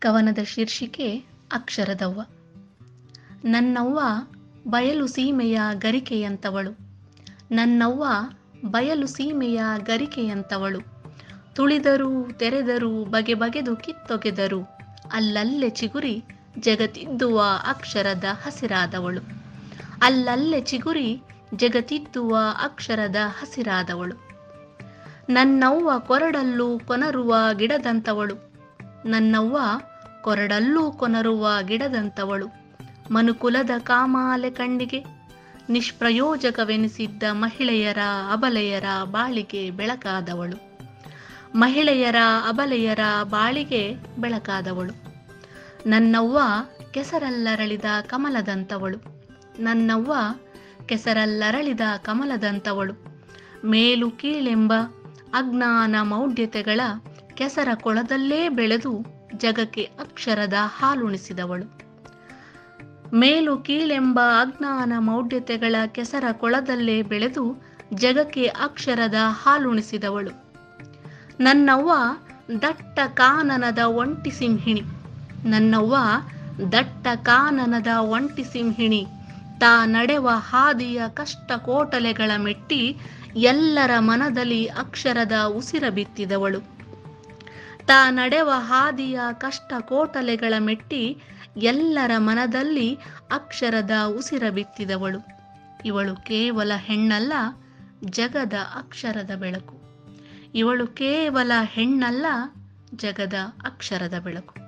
ಕವನದ ಶೀರ್ಷಿಕೆ ಅಕ್ಷರದವ್ವ. ನನ್ನವ್ವ ಬಯಲು ಸೀಮೆಯ ಗರಿಕೆಯಂತವಳು. ನನ್ನವ್ವ ಬಯಲು ಸೀಮೆಯ ಗರಿಕೆಯಂತವಳು. ತುಳಿದರೂ ತೆರೆದರೂ ಬಗೆ ಬಗೆದು ಕಿತ್ತೊಗೆದರು ಅಲ್ಲಲ್ಲೇ ಚಿಗುರಿ ಜಗತ್ತಿದ್ದುವ ಅಕ್ಷರದ ಹಸಿರಾದವಳು. ಅಲ್ಲಲ್ಲೇ ಚಿಗುರಿ ಜಗತ್ತಿದ್ದುವ ಅಕ್ಷರದ ಹಸಿರಾದವಳು. ನನ್ನವ್ವ ಕೊರಡಲ್ಲೂ ಕೊನರುವ ಗಿಡದಂತವಳು. ನನ್ನವ್ವ ಕೊರಡಲ್ಲೂ ಕೊನರುವ ಗಿಡದಂತವಳು. ಮನುಕುಲದ ಕಾಮಾಲೆ ಕಣ್ಣಿಗೆ, ನಿಷ್ಪ್ರಯೋಜಕವೆನಿಸಿದ್ದ ಮಹಿಳೆಯರ ಅಬಲೆಯರ ಬಾಳಿಗೆ ಬೆಳಕಾದವಳು. ಮಹಿಳೆಯರ ಅಬಲೆಯರ ಬಾಳಿಗೆ ಬೆಳಕಾದವಳು. ನನ್ನವ್ವ ಕೆಸರಲ್ಲರಳಿದ ಕಮಲದಂತವಳು. ನನ್ನವ್ವ ಕೆಸರಲ್ಲರಳಿದ ಕಮಲದಂತವಳು. ಮೇಲು ಕೀಳೆಂಬ ಅಜ್ಞಾನ ಮೌಢ್ಯತೆಗಳ ಕೆಸರ ಕೊಳದಲ್ಲೇ ಬೆಳೆದು ಜಗಕ್ಕೆ ಅಕ್ಷರದ ಹಾಲುಣಿಸಿದವಳು. ಮೇಲು ಕೀಳೆಂಬ ಅಜ್ಞಾನ ಮೌಢ್ಯತೆಗಳ ಕೆಸರ ಕೊಳದಲ್ಲೇ ಬೆಳೆದು ಜಗಕ್ಕೆ ಅಕ್ಷರದ ಹಾಲುಣಿಸಿದವಳು. ನನ್ನವ್ವ ದಟ್ಟ ಕಾನನದ ಒಂಟಿ ಸಿಂಹಿಣಿ. ನನ್ನವ್ವ ದಟ್ಟ ಕಾನನದ ಒಂಟಿ ಸಿಂಹಿಣಿ. ತಾ ನಡೆವ ಹಾದಿಯ ಕಷ್ಟ ಕೋಟಲೆಗಳ ಮೆಟ್ಟಿ ಎಲ್ಲರ ಮನದಲ್ಲಿ ಅಕ್ಷರದ ಉಸಿರ ಬಿತ್ತಿದವಳು. ತಾ ನಡೆವ ಹಾದಿಯ ಕಷ್ಟ ಕೋಟಲೆಗಳ ಮೆಟ್ಟಿ ಎಲ್ಲರ ಮನದಲ್ಲಿ ಅಕ್ಷರದ ಉಸಿರ ಬಿತ್ತಿದವಳು. ಇವಳು ಕೇವಲ ಹೆಣ್ಣಲ್ಲ, ಜಗದ ಅಕ್ಷರದ ಬೆಳಕು. ಇವಳು ಕೇವಲ ಹೆಣ್ಣಲ್ಲ, ಜಗದ ಅಕ್ಷರದ ಬೆಳಕು.